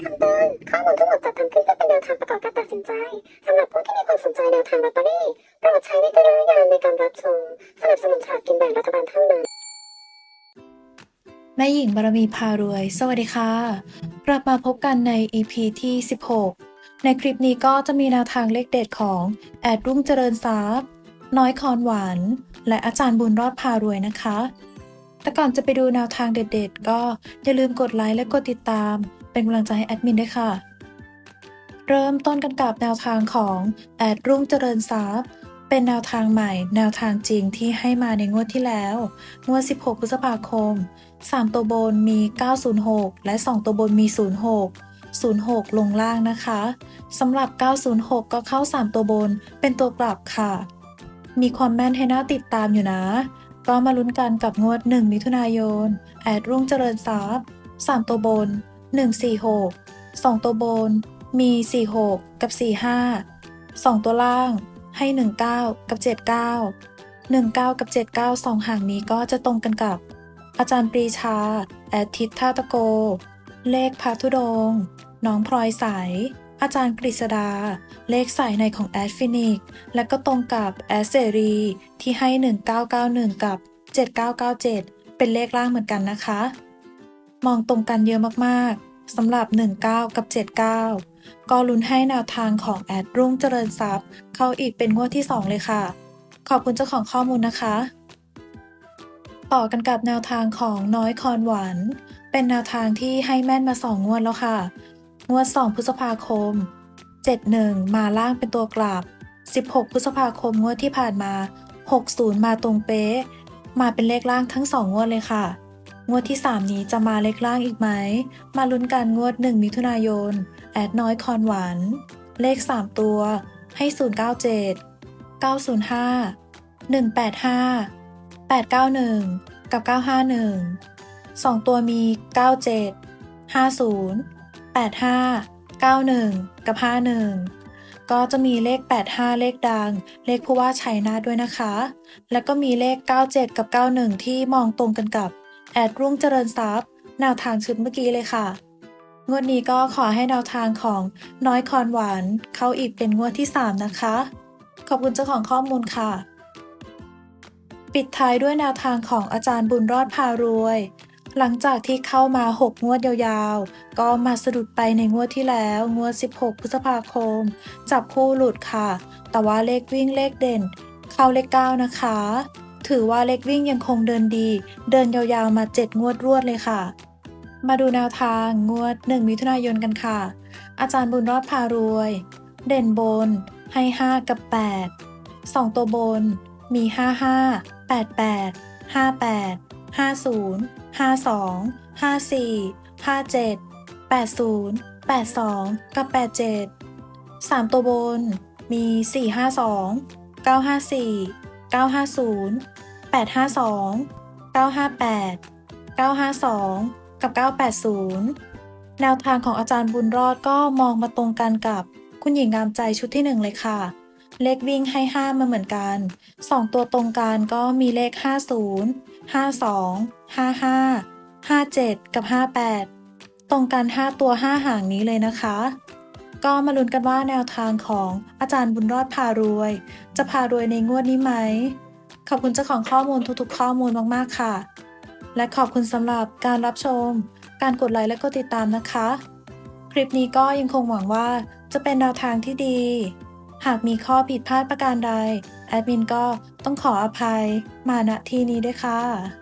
คำเตือนข้อมูลทั้งหมดจัดทำขึ้นเพื่อเป็นแนวทางประกอบการตัดสินใจสำหรับผู้ที่มีความสนใจแนวทางลอตเตอรี่โปรดใช้วิจารณญาณในการรับชมสนับสนุนฉลากกินแบ่งรัฐบาลเท่านั้นแม่หญิงบารมีพารวย สวัสดีค่ะ กลับมาพบกันใน EP ที่ 16 ในคลิปนี้ก็จะมีแนวทางเลขเด็ดของ แอดรุ่งเจริญทรัพย์ น้อยคอนหวาน และอาจารย์บุญรอดพารวยนะคะ แต่ก่อนจะไปดูแนวทางเด็ดๆ ก็อย่าลืมกดไลค์และกดติดตาม เป็นกำลังใจให้แอดมินด้วยค่ะ เริ่มต้นกันกับแนวทางของแอดรุ่งเจริญทรัพย์ เป็นแนวทางใหม่ แนวทางจริงที่ให้มาในงวดที่แล้ว งวด 16 พฤษภาคม 3 ตัวบนมี 906 และ 2 ตัวบนมี 06 06 ลงล่างนะคะสำหรับ 906 ก็เข้า 3 ตัวบน เป็นตัวกลับค่ะ มีความแม่นให้น่าติดตามอยู่นะ ก็มาลุ้นกันกับงวด 1 มิถุนายน แอดรุ่งเจริญทรัพย์ 3 ตัวบน 146 2 ตัวบน มี 46 กับ 45 2 ตัวล่าง ให้ 19 กับ 79 19 กับ 79 2ห่างนี้ก็จะตรงกันกับ อาจารย์ปรีชา แอดทิตท่าตะโก เลขพาทุดง น้องพลอยใส อาจารย์กฤษดา เลขสายในของแอดฟินิก และก็ตรงกับแอดเสรี ที่ให้ 1991 กับ 7997 เป็นเลขล่างเหมือนกันนะคะ มองตรงกันเยอะมากๆ สำหรับ 19 กับ 79 ก็ลุ้นให้แนวทางของแอดรุ่งเจริญทรัพย์ เข้าอีกเป็นงวดที่ 2 เลยค่ะ ขอบคุณเจ้าของข้อมูลนะคะ ต่อกันกับแนวทางของน้อยคอนหวานเป็นแนวทางที่ให้แม่นมาสองงวดแล้วค่ะ งวด 2 พฤษภาคม 71 มาล่างเป็นตัวกลับ 16 พฤษภาคมงวดที่ผ่านมา 60 มาตรงเป๊ะ มาเป็นเลขล่างทั้ง 2 งวดเลยค่ะ งวดที่ 3 นี้จะมาเลขล่างอีกไหม มาลุ้นกันงวด 1 มิถุนายน แอดน้อยคอนหวาน เลข 3 ตัว ให้ 097 905 185 891 กับ 951 2 ตัวมี 97 50 85 91 กับ 51 ก็จะมีเลข 85 เลขดัง เลขผู้ว่าชัยนาด้วยนะคะ แล้วก็มีเลข 97 กับ 91 ที่มองตรงกันกับ แอดรุ่งเจริญทรัพย์แนวทางชุดเมื่อกี้เลยค่ะ งวดนี้ก็ขอให้แนวทางของน้อยคอนหวาน เข้าอีกเป็นงวดที่ 3 นะคะ ขอบคุณเจ้าของข้อมูลค่ะ ปิดท้ายด้วยแนวทางของอาจารย์บุญรอดพารวย หลังจากที่เข้ามา 6 งวดยาวๆ ก็มาสะดุดไปในงวดที่แล้ว งวด 16 พฤษภาคม จับคู่หลุดค่ะ แต่ว่าเลขวิ่งเลขเด่น เข้าเลข 9 นะคะ ถือว่าเลขวิ่งยังคงเดินดี เดินยาวๆมา 7 งวดรวดเลยค่ะ มาดูแนวทางงวด 1 มิถุนายนกันค่ะ อาจารย์บุญรอดพารวย เด่นบน ให้ 5 กับ 8 2 ตัวบน มี 55 88 58 50 52 54 57 80 82 กับ 87 3 ตัวบน มี 452 954 950 852 958 952 กับ 980 แนวทางของอาจารย์บุญรอดก็มองมาตรงกันกับคุณหญิงงามใจชุดที่ 1 เลยค่ะ เลขวิ่งให้ 5 มาเหมือนกัน 2 ตัวตรงกันก็มีเลข 50 52 55 57 กับ 58 ตรงกัน 5 ตัว 5 หางนี้เลยนะคะ ก็มาลุ้นกันว่าแนวทางของอาจารย์บุญรอดพารวย จะพารวยในงวดนี้ไหม ขอบคุณเจ้าของข้อมูลทุกๆ ข้อมูลมากๆค่ะ และขอบคุณสำหรับการรับชม การกดไลค์และกดติดตามนะคะ คลิปนี้ก็ยังคงหวังว่าจะเป็นแนวทางที่ดี หากมีข้อผิดพลาดประการใด แอดมินก็ต้องขออภัยมาณที่นี้ด้วยค่ะ